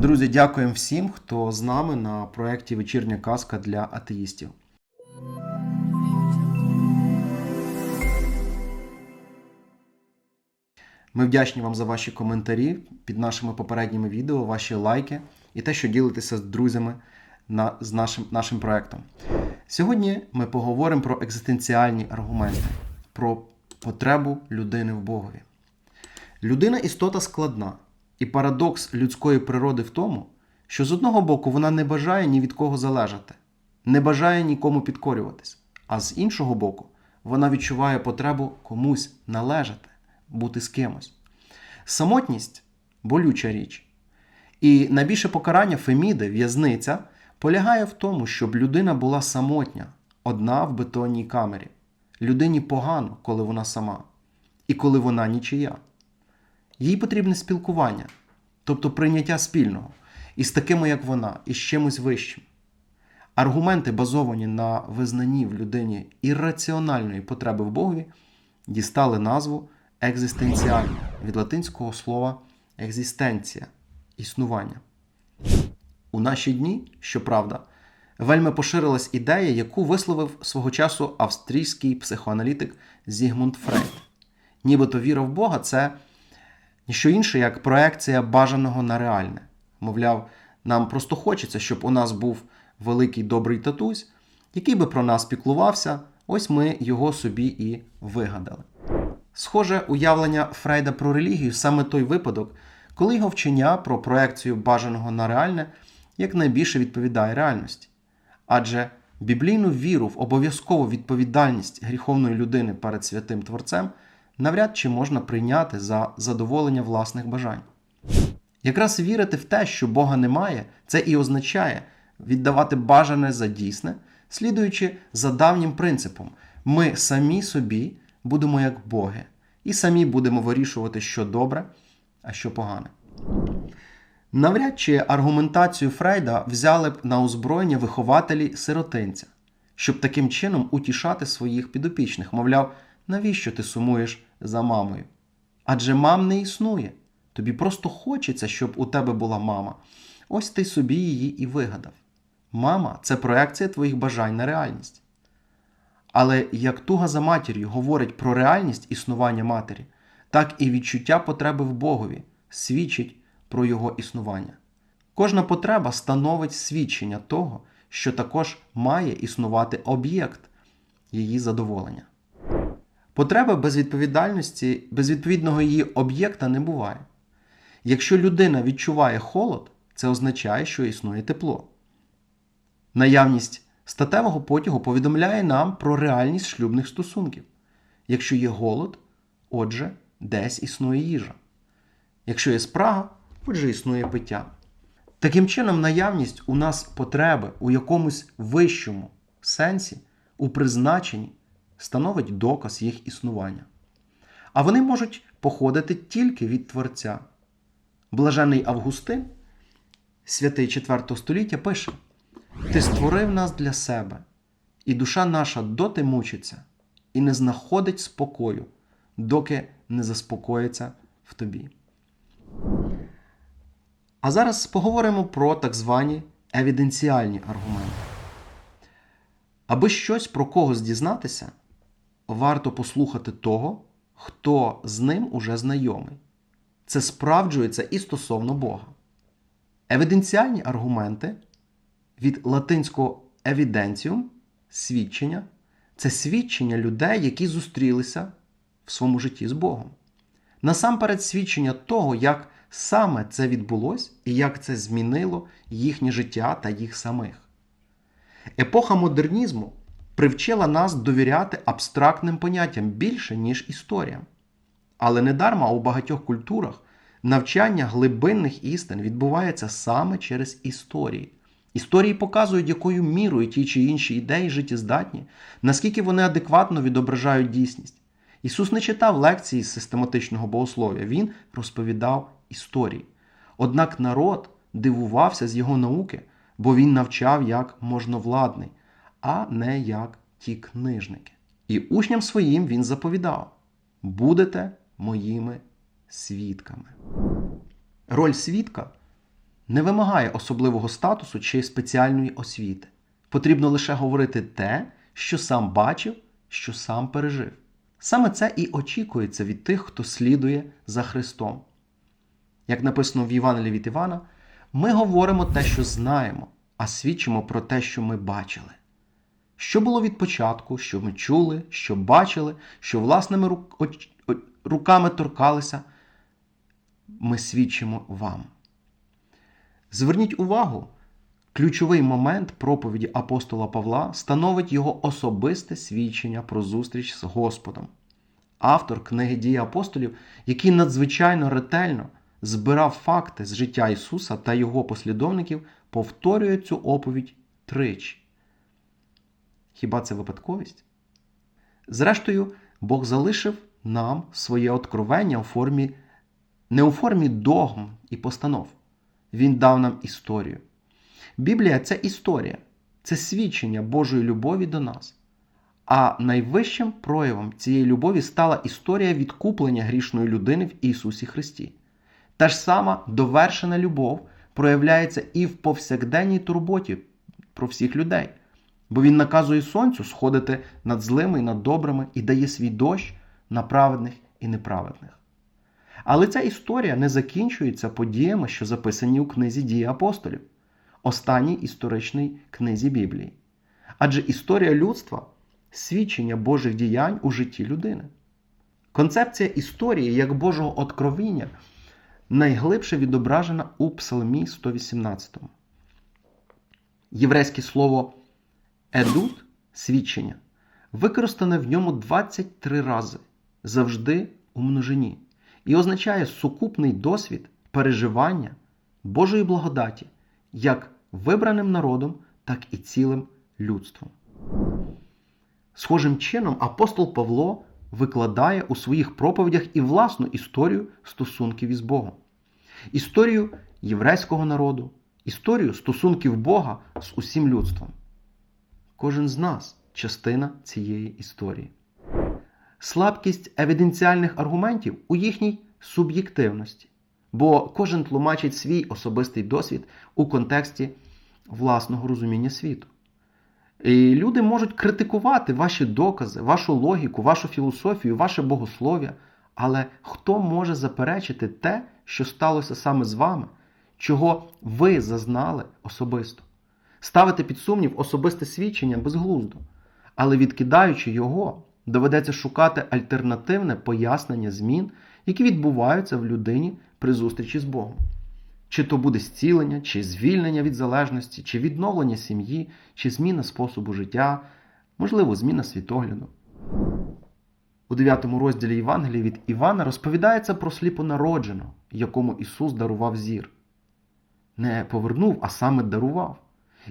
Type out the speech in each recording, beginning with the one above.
Друзі, дякуємо всім, хто з нами на проєкті Вечірня казка для атеїстів. Ми вдячні вам за ваші коментарі під нашими попередніми відео, ваші лайки і те, що ділитеся з друзями на, з нашим, нашим проєктом. Сьогодні ми поговоримо про екзистенціальні аргументи, про потребу людини в Богові. Людина істота складна, і парадокс людської природи в тому, що з одного боку вона не бажає ні від кого залежати, не бажає нікому підкорюватись, а з іншого боку, вона відчуває потребу комусь належати, бути з кимось. Самотність болюча річ. І найбільше покарання Феміди, в'язниця, полягає в тому, щоб людина була самотня, одна в бетонній камері. Людині погано, коли вона сама, і коли вона нічия. Їй потрібне спілкування, тобто прийняття спільного, із такими, як вона, і з чимось вищим. Аргументи, базовані на визнанні в людині ірраціональної потреби в Богові, дістали назву екзистенціальні від латинського слова екзистенція існування. У наші дні, щоправда, вельми поширилась ідея, яку висловив свого часу австрійський психоаналітик Зігмунд Фрейд. Нібито віра в Бога це ніщо інше, як проекція бажаного на реальне. Мовляв, нам просто хочеться, щоб у нас був великий добрий татусь, який би про нас піклувався, ось ми його собі і вигадали. Схоже, уявлення Фрейда про релігію саме той випадок, коли його вчення про проекцію бажаного на реальне якнайбільше відповідає реальності. Адже біблійну віру в обов'язкову відповідальність гріховної людини перед святим Творцем навряд чи можна прийняти за задоволення власних бажань. Якраз вірити в те, що Бога немає, це і означає віддавати бажане за дійсне, слідуючи за давнім принципом: ми самі собі будемо як Боги, і самі будемо вирішувати, що добре, а що погане. Навряд чи аргументацію Фрейда взяли б на озброєння вихователі сиротинця, щоб таким чином утішати своїх підопічних, мовляв, навіщо ти сумуєш за мамою? Адже мам не існує. Тобі просто хочеться, щоб у тебе була мама. Ось ти собі її і вигадав. Мама це проекція твоїх бажань на реальність. Але як туга за матір'ю говорить про реальність існування матері, так і відчуття потреби в Богові свідчить про його існування. Кожна потреба становить свідчення того, що також має існувати об'єкт її задоволення. Потреба без відповідальності, без відповідного її об'єкта не буває. Якщо людина відчуває холод, це означає, що існує тепло. Наявність статевого потягу повідомляє нам про реальність шлюбних стосунків. Якщо є голод, отже, десь існує їжа. Якщо є спрага, отже, існує пиття. Таким чином, наявність у нас потреби у якомусь вищому сенсі, у призначенні, становить доказ їх існування. А вони можуть походити тільки від Творця. Блажений Августин, святий 4 століття, пише: Ти створив нас для себе, і душа наша доти мучиться, і не знаходить спокою, доки не заспокоїться в тобі. А зараз поговоримо про так звані евіденціальні аргументи. Аби щось про когось дізнатися, варто послухати того, хто з ним уже знайомий. Це справджується і стосовно Бога. Евіденціальні аргументи від латинського evidentium свідчення це свідчення людей, які зустрілися в своєму житті з Богом. Насамперед, свідчення того, як саме це відбулось і як це змінило їхнє життя та їх самих. Епоха модернізму привчила нас довіряти абстрактним поняттям більше, ніж історіям. Але недарма у багатьох культурах навчання глибинних істин відбувається саме через історії. Історії показують, якою мірою ті чи інші ідеї життєздатні, наскільки вони адекватно відображають дійсність. Ісус не читав лекції з систематичного богослов'я, Він розповідав історії. Однак народ дивувався з його науки, бо він навчав як можновладний, а не як ті книжники. І учням своїм він заповідав: будете моїми свідками. Роль свідка не вимагає особливого статусу чи спеціальної освіти. Потрібно лише говорити те, що сам бачив, що сам пережив. Саме це і очікується від тих, хто слідує за Христом. Як написано в Євангелії від Івана, ми говоримо те, що знаємо, а свідчимо про те, що ми бачили. Що було від початку, що ми чули, що бачили, що власними рук- руками торкалися, ми свідчимо вам. Зверніть увагу, ключовий момент проповіді апостола Павла становить його особисте свідчення про зустріч з Господом. Автор книги дії апостолів, який надзвичайно ретельно збирав факти з життя Ісуса та його послідовників, повторює цю оповідь тричі. Хіба це випадковість? Зрештою, Бог залишив нам своє откровення у формі не у формі догм і постанов. Він дав нам історію. Біблія це історія, це свідчення Божої любові до нас. А найвищим проявом цієї любові стала історія відкуплення грішної людини в Ісусі Христі. Та ж сама довершена любов проявляється і в повсякденній турботі про всіх людей, бо Він наказує сонцю сходити над злими і над добрими і дає свій дощ на праведних і неправедних. Але ця історія не закінчується подіями, що записані у книзі дії апостолів, останній історичній книзі Біблії. Адже історія людства свідчення Божих діянь у житті людини. Концепція історії як Божого откровіння найглибше відображена у Псалмі 118. Єврейське слово едут свідчення використане в ньому 23 рази, завжди у множині, і означає сукупний досвід переживання Божої благодаті як вибраним народом, так і цілим людством. Схожим чином апостол Павло викладає у своїх проповідях і власну історію стосунків із Богом, історію єврейського народу, історію стосунків Бога з усім людством. Кожен з нас частина цієї історії. Слабкість евіденціальних аргументів у їхній суб'єктивності, бо кожен тлумачить свій особистий досвід у контексті власного розуміння світу. І люди можуть критикувати ваші докази, вашу логіку, вашу філософію, ваше богослов'я. Але хто може заперечити те, що сталося саме з вами, чого ви зазнали особисто? Ставити під сумнів особисте свідчення безглуздо, але відкидаючи його, доведеться шукати альтернативне пояснення змін, які відбуваються в людині при зустрічі з Богом. Чи то буде зцілення, чи звільнення від залежності, чи відновлення сім'ї, чи зміна способу життя, можливо, зміна світогляду. У 9 розділі Євангелії від Івана розповідається про сліпонародженого, якому Ісус дарував зір. Не повернув, а саме дарував.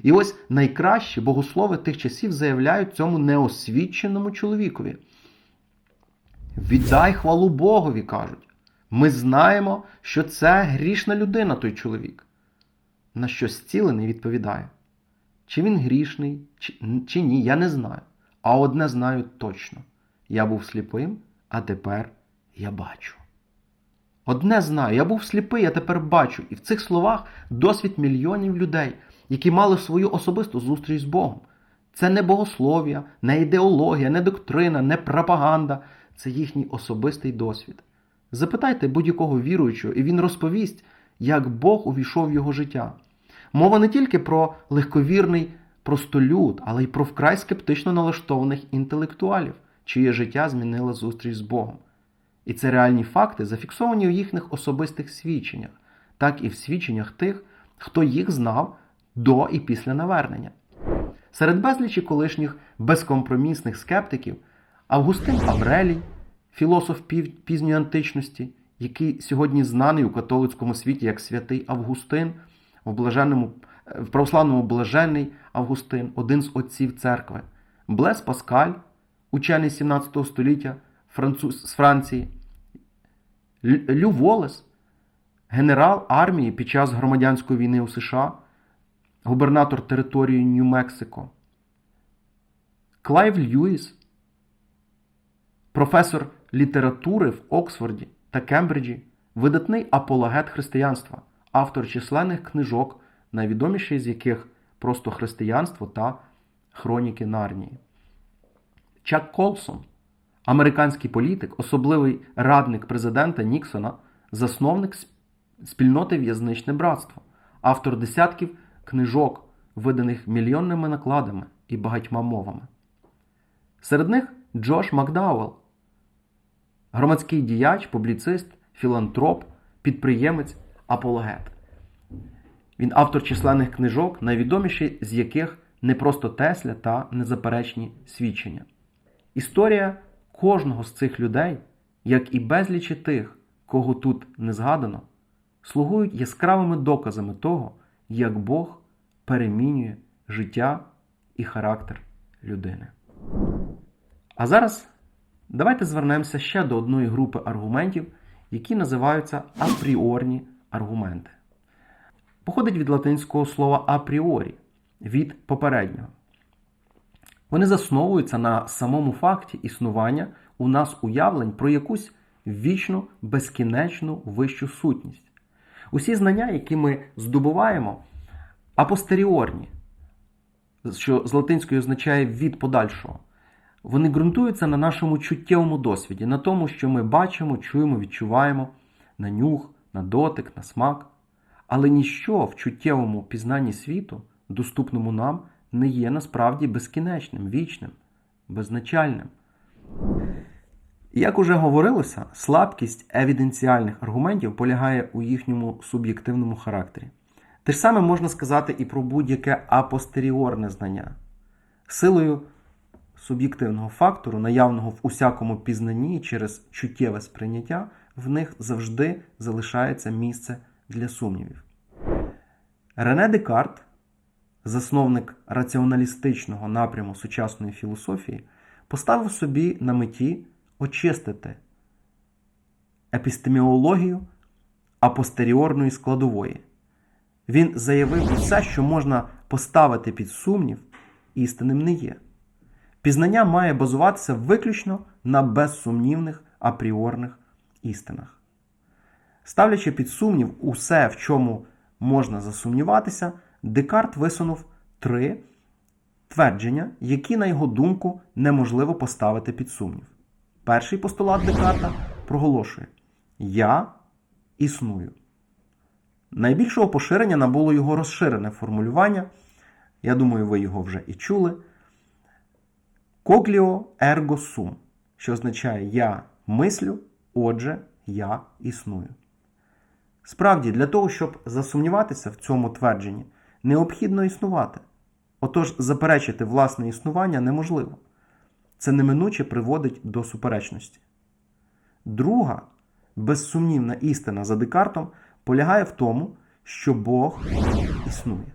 І ось найкращі богослови тих часів заявляють цьому неосвіченому чоловікові. Віддай хвалу Богові, кажуть. Ми знаємо, що це грішна людина, той чоловік. На що зцілений відповідає: чи він грішний, чи, чи ні, я не знаю. А одне знаю точно: я був сліпим, а тепер я бачу. Одне знаю, я був сліпий, а тепер бачу. І в цих словах досвід мільйонів людей, які мали свою особисту зустріч з Богом. Це не богослов'я, не ідеологія, не доктрина, не пропаганда. Це їхній особистий досвід. Запитайте будь-якого віруючого, і він розповість, як Бог увійшов в його життя. Мова не тільки про легковірний простолюд, але й про вкрай скептично налаштованих інтелектуалів, чиє життя змінила зустріч з Богом. І це реальні факти, зафіксовані в їхніх особистих свідченнях, так і в свідченнях тих, хто їх знав до і після навернення. Серед безлічі колишніх безкомпромісних скептиків Августин Аврелій, філософ пізньої античності, який сьогодні знаний у католицькому світі як святий Августин, в, блаженному, в православному блаженний Августин, один з отців церкви, Блес Паскаль, учений 17 століття француз, з Франції, Лю Волес, генерал армії під час громадянської війни у США, губернатор території Нью-Мексико, Клайв Льюіс, професор літератури в Оксфорді та Кембриджі, видатний апологет християнства, автор численних книжок, найвідоміший з яких просто християнство та хроніки Нарнії. Чак Колсон, американський політик, особливий радник президента Ніксона, засновник спільноти В'язничне братство, автор десятків книжок, виданих мільйонними накладами і багатьма мовами. Серед них Джош Макдауелл, громадський діяч, публіцист, філантроп, підприємець, апологет. Він автор численних книжок, найвідоміші з яких не просто Тесля та незаперечні свідчення. Історія кожного з цих людей, як і безлічі тих, кого тут не згадано, слугують яскравими доказами того, як Бог перемінює життя і характер людини. А зараз давайте звернемося ще до одної групи аргументів, які називаються апріорні аргументи. Походить від латинського слова апріорі від попереднього. Вони засновуються на самому факті існування у нас уявлень про якусь вічну, безкінечну вищу сутність. Усі знання, які ми здобуваємо, апостеріорні, що з латинської означає від подальшого, вони ґрунтуються на нашому чуттєвому досвіді, на тому, що ми бачимо, чуємо, відчуваємо, на нюх, на дотик, на смак. Але ніщо в чуттєвому пізнанні світу, доступному нам, не є насправді безкінечним, вічним, беззначальним. Як уже говорилося, слабкість евіденціальних аргументів полягає у їхньому суб'єктивному характері. Те ж саме можна сказати і про будь-яке апостеріорне знання. Силою суб'єктивного фактору, наявного в усякому пізнанні через чуттєве сприйняття, в них завжди залишається місце для сумнівів. Рене Декарт, засновник раціоналістичного напряму сучасної філософії, поставив собі на меті очистити епістеміологію апостеріорної складової. Він заявив, все, що можна поставити під сумнів, істинним не є. Пізнання має базуватися виключно на безсумнівних апріорних істинах. Ставлячи під сумнів усе, в чому можна засумніватися, Декарт висунув три твердження, які, на його думку, неможливо поставити під сумнів. Перший постулат Декарта проголошує: Я існую. Найбільшого поширення набуло його розширене формулювання. Я думаю, ви його вже і чули. Когліо ерго сум, що означає я мислю, отже, я існую. Справді, для того, щоб засумніватися в цьому твердженні, необхідно існувати. Отож, заперечити власне існування неможливо. Це неминуче приводить до суперечності. Друга, безсумнівна істина за Декартом полягає в тому, що Бог існує.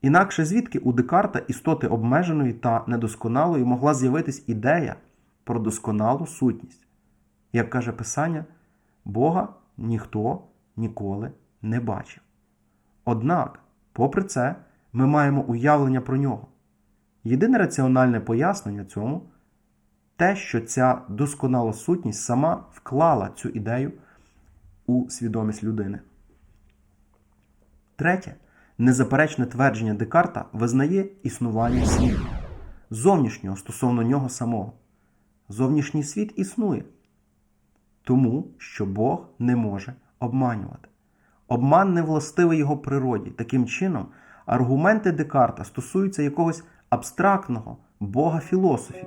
Інакше звідки у Декарта істоти обмеженої та недосконалої могла з'явитись ідея про досконалу сутність. Як каже Писання, Бога ніхто ніколи не бачив. Однак, попри це, ми маємо уявлення про нього. Єдине раціональне пояснення цьому те, що ця досконала сутність сама вклала цю ідею у свідомість людини. Третє, незаперечне твердження Декарта визнає існування світу, зовнішнього стосовно нього самого. Зовнішній світ існує, тому що Бог не може обманювати. Обман не властивий його природі. Таким чином, аргументи Декарта стосуються якогось абстрактного Бога філософів,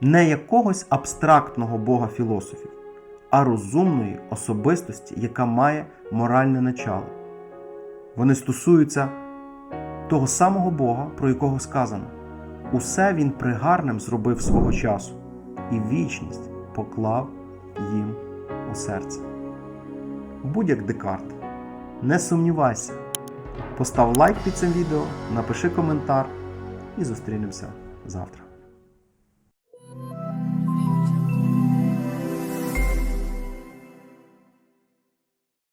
не якогось абстрактного Бога філософів, а розумної особистості, яка має моральне начало. Вони стосуються того самого Бога, про якого сказано. Усе він пригарним зробив свого часу, і вічність поклав їм у серце. Будь як Декарт, не сумнівайся, постав лайк під цим відео, напиши коментар і зустрінемося завтра.